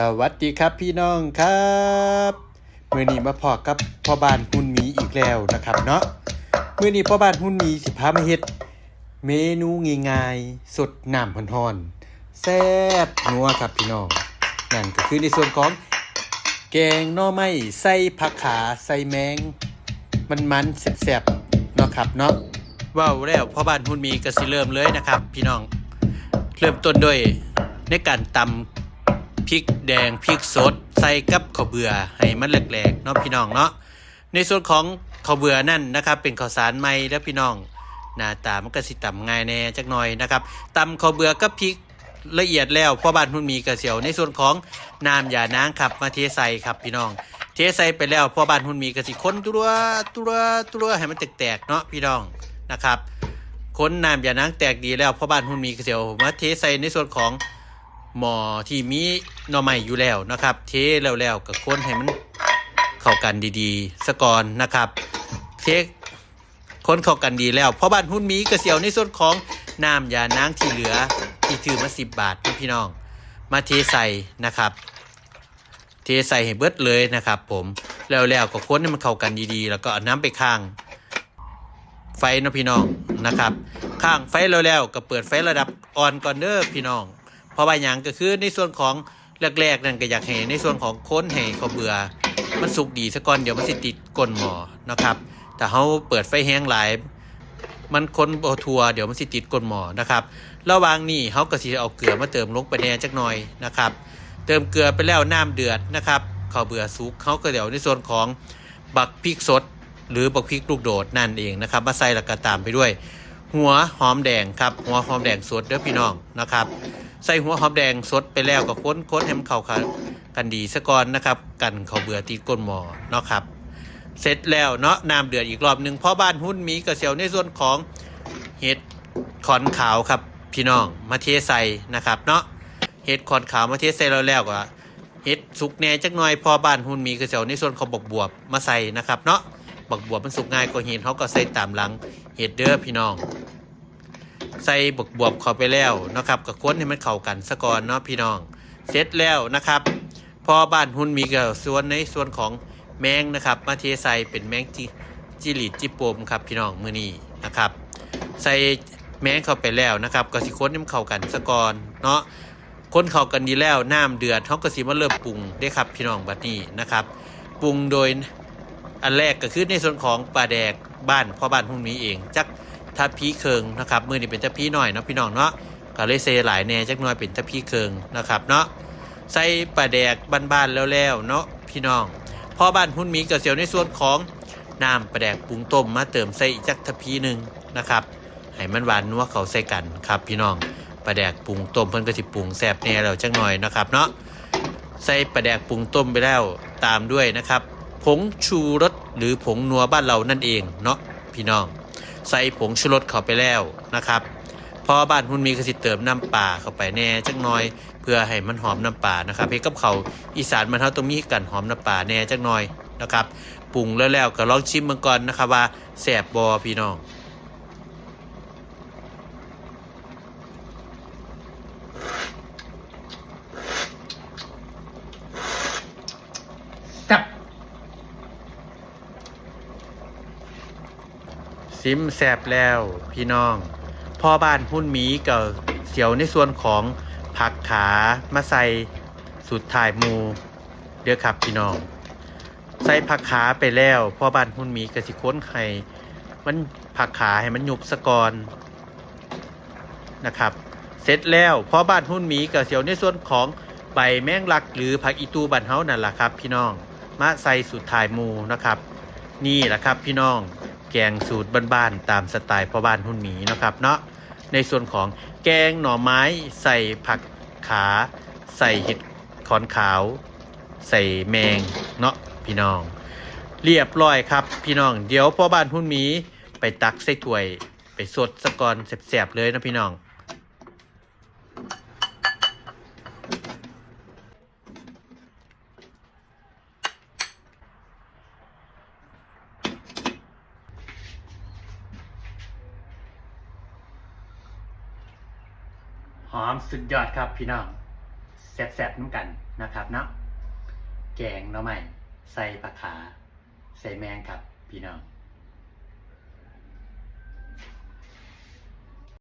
สวัสดีครับพี่น้องครับเมื่อนี้มาพอกับพ่อบ้านหุ่นหมีอีกแล้วนะครับเนาะเมื่อนี้พ่อบ้านหุ่นหมีสิพามาเฮ็ด เมนูง่ายๆสดน้ำพอนๆแซ่บนัวครับพี่น้องนั่นก็คือในส่วนของแกงหน่อไม้ใส่ผักขาใส่แมง มันมันๆแซ่บๆเนาะครับเนาะว้าวแล้วพ่อบ้านหุ่นหมีก็สิเริ่มเลยนะครับ พี่น้อง เริ่มต้นด้วยในการตำ พริกแดงพริกสด ใส่กับข้าวเบื่อให้มันแหลกๆเนาะพี่น้องเนาะในส่วนของข้าวเบื่อนั่นนะครับเป็นข้าวสารไหมแล้วพี่น้องหน้าตามันก็สิต่ำง่ายแน่จักหน่อยนะครับตำข้าวเบื่อกับพริกละเอียดแล้วพ่อบ้านหุ่นมีกระเสียวในส่วนของน้ำยานางครับมาเทใส่ครับพี่น้อง เทใส่ไปแล้วพ่อบ้านหุ่นมีกระสิค้นตัวตัวตัวให้มันแตกๆเนาะพี่น้องนะครับค้นน้ำยานางแตกดีแล้วพ่อบ้านหุ่นมีกระเสียวมาเทใส่ในส่วนของ หม้อที่มีหน่อไม้อยู่แล้วนะครับ เทแล้วแล้วก็คนให้มันเข้ากันดีๆสะก่อนนะครับเทคนเข้ากันดีแล้วพ่อบ้านหุ่นมีกระเสียวในส่วนของน้ำยานางที่เหลือที่ถือมาสิบบาทพี่น้อง มาเทใส่นะครับ เทใส่ให้เบิดเลยนะครับ ผมแล้วแล้วก็คนให้มันเข้ากันดีๆ แล้วก็เอาน้ำไปข้าง ไฟนะพี่น้องนะครับ ข้างไฟแล้วแล้วก็เปิดไฟระดับอ่อนก่อนเด้อพี่น้อง เพราะว่าอย่างก็คือในส่วนของแรกๆนั่นก็อยากให้ในส่วนของค้นให้เขาวเบื่อ มันสุกดีซะก่อนเดี๋ยวมันสิติดก้นหมอนะครับแต่เขาเปิดไฟแห้งหลาย มันคนบทัวเดี๋ยวมันสิติดก้นหมอนะครับ ระหว่างนี้เขาก็สิเอาเกลือมาเติมลงไปแน่จักหน่อยนะครับ เติมเกลือไปแล้วน้ำเดือดนะครับข้าวเบื่อสุกเขาก็เดี๋ยวในส่วนของบักพริกสด หรือบักพริกลูกโดดนั่นเองนะครับมาใส่แล้วก็ตามไปด้วย หัวหอมแดงครับหัวหอมแดงสดเด้อพี่น้องนะครับ ใส่หัวหอมแดงสดไปแล้วก็ค้นค้นให้มันเข้ากันดีซะก่อนนะครับ กันข้าวเบื่อติดก้นหมอเนาะครับ เสร็จแล้วเนาะน้ำเดือดอีกรอบหนึ่งพ่อบ้านหุ้นมีกระเสียวในส่วนของเห็ดขอนขาวครับพี่น้องมาเทใส่นะครับเนาะเห็ดขอนขาวมาเทใส่แล้วแล้วก็เห็ดสุกแน่จักหน่อยพอบ้านหุ้นมีกระเสียวในส่วนของบักบวบมาใส่นะครับเนาะบักบวบมันสุกง่ายกว่าเห็ดเขาก็ใส่ตามหลังเห็ดเด้อพี่น้อง ใส่บักบวบเข้าไปแล้วนะครับก็ค้นให้มันเข้ากันซะก่อนเนาะพี่น้อง เสร็จแล้วนะครับ พอบ้านหุ้นมีกับส่วนในส่วนของแมงนะครับ มาเทใส่เป็นแมงจิจิลิดจิปมครับพี่น้องมือนี้นะครับ ใส่แมงเข้าไปแล้วนะครับก็สิค้นให้มันเข้ากันซะก่อนเนาะค้นเข้ากันดีแล้วน้ำเดือดเขาก็สิมาเริ่มปรุงได้ครับพี่น้องบัดนี้นะครับปรุงโดยอันแรกก็คือในส่วนของปลาแดกบ้านพ่อบ้านหุ้นมีเองจัก ทัพพีเคิงนะครับมือนี่เป็นทัพพีหน่อยเนาะพี่น้องเนาะก็เลยเซหลายแน่จักหน่อยเป็นทัพพีเคิงนะครับเนาะใส่ปลาแดกบ้านๆแล้วๆเนาะพี่น้องพ่อบ้านหุ้นหมีกระเสียวในส่วนของน้ำปลาแดกปรุงต้มมาเติมใส่อีกจักทัพพีหนึ่งนะครับให้มันหวานนัวเขาใส่กันครับพี่น้องปลาแดกปรุงต้มเพิ่นก็สิปรุงแซ่บแน่แล้วจักหน่อยนะครับเนาะใส่ปลาแดกปรุงต้มไปแล้วตามด้วยนะครับ ผงชูรสหรือผงนัวบ้านเรานั่นเองเนาะพี่น้อง ใส่ผงชูรสเข้าไปแล้วนะครับพอบ้านคุณมีกระสิเติมน้ำปลาเข้าไปแน่จักหน่อย เพื่อให้มันหอมน้ำปลานะครับเฮ็ดกับเขาอีสานมันเท่าตรงมีกันหอมน้ำปลาแน่จักหน่อยนะครับปรุงแล้วแล้วก็ลองชิมมันก่อนนะครับว่าแสบบอพี่น้อง ซิมแสบแล้วพี่น้องพ่อบ้านหุ่นหมีกับเสียวในส่วนของผักขามาใส่สุดถ่ายมูเด้อครับพี่น้อง ใส่ผักขาไปแล้วพ่อบ้านหุ่นหมีกสิค้นไข่มันผักขาให้มันยุบสะกอนนะครับ เสร็จแล้วพ่อบ้านหุ่นหมีกับเสียวในส่วนของใบแมงลักหรือผักอีตูบันเฮานั่นแหละครับ พี่น้องมาใส่สุดถ่ายมูนะครับ นี่แหละครับพี่น้อง แกงสูตรบ้านๆตามสไตล์พ่อบ้านหุ่นหมีนะครับเนาะในส่วนของแกงหน่อไม้ใส่ผักขา ใส่เห็ดขอนขาว ใส่แมงเนาะพี่น้อง เรียบร้อยครับพี่น้อง เดี๋ยวพ่อบ้านหุ่นหมีไปตักใส่ถ้วย ไปสดสะกอนแสบๆเลยนะพี่น้อง อมสุดยอดครับพี่น้องแซ่บๆน้ำกันนะครับเนาะแกงเนาะใหม่ใส่ปลาขา ใส่แมงครับพี่น้อง